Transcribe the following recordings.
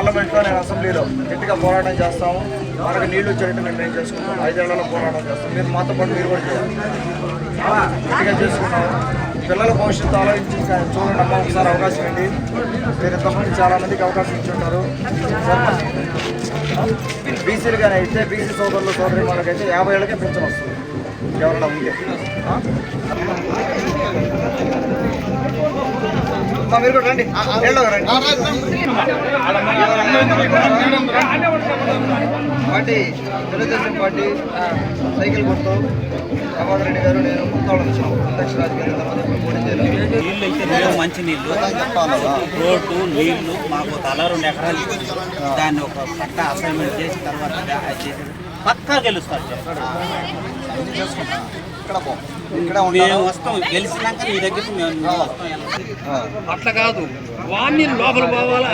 పార్లమెంట్లో నేను అసెంబ్లీలో గట్టిగా పోరాటం చేస్తాము. మనకు నీళ్ళు వచ్చేటట్టు నిర్ణయం చేసుకుంటాం? ఐదేళ్ళలో పోరాటం చేస్తాం. మీరు మాతో పాటు మీరు కూడా చేయాలి. గట్టిగా చేసుకున్నాము పిల్లల భవిష్యత్తు ఆలోచించి చూడండి అమ్మ ఒకసారి అవకాశం ఏంటి మీరు ఇంతమంది చాలామందికి అవకాశం ఇచ్చి ఉంటారు. బీసీలుగానే అయితే బీసీ సోదరులు సోదరి వాళ్ళకైతే యాభై ఏళ్ళకే పెంచడం వస్తుంది. ఎవరైనా ఉంటే ఆ? అమ్మా, మీరు కూడా రండి ఏళ్ళో రండి పార్టీ తెలుగుదేశం పార్టీ సైకిల్ గుర్తు ప్రభాకర్ రెడ్డి గారు నేను కొత్తవాళ్ళం వచ్చాము అధ్యక్ష నీళ్ళు అయితే మంచి నీళ్ళు. రోడ్డు నీళ్ళు మాకు తల రెండు ఎకరాలు. దాన్ని ఒక పట్ట అసైన్మెంట్ చేసిన తర్వాత పక్కా గెలుస్తారు. ఇక్కడ పో. ఇక్కడ మేము వస్తాం. గెలిచినాక మీ దగ్గరికి మేము వస్తాం. అట్లా కాదు. నీళ్ళు లోపల పోవాలా?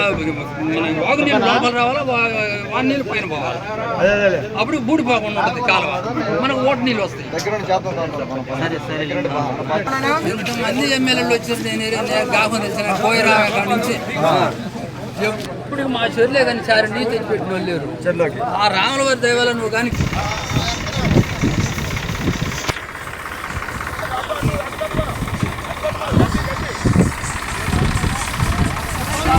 మన వాగు నీళ్ళు లోపల రావాలా? వా- వాన్ నీళ్ళు పైన పోవాలా? అదే అదే అప్పుడు బూడిపోకుండా ఉంటుంది కాలువ. మనకు ఓటు నీళ్ళు వస్తాయి. దగ్గర ఉండి చేద్దాం దాంట్లో మనం పని. సరే సరే. ఎంతమంది ఎమ్మెల్యేలు వచ్చారు. నేను నేను గాహం తెలిసిన పోయిరా కాడి నుంచి. ఇప్పుడు మా చెర్లే కానీ సారి నీ తెచ్చి పెట్టిన వాళ్ళు లేరు. ఆ రాముల వారి దయవల్ల నువ్వు కానీ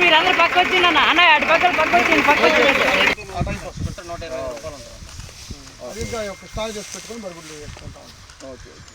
మీరందరూ పక్క వచ్చిండి అన్న అన్న అటు పక్కన పక్క వచ్చింది పక్క వచ్చింది స్టాల్ చేసి పెట్టుకొని బరుగులు వేసుకుంటాం okay okay.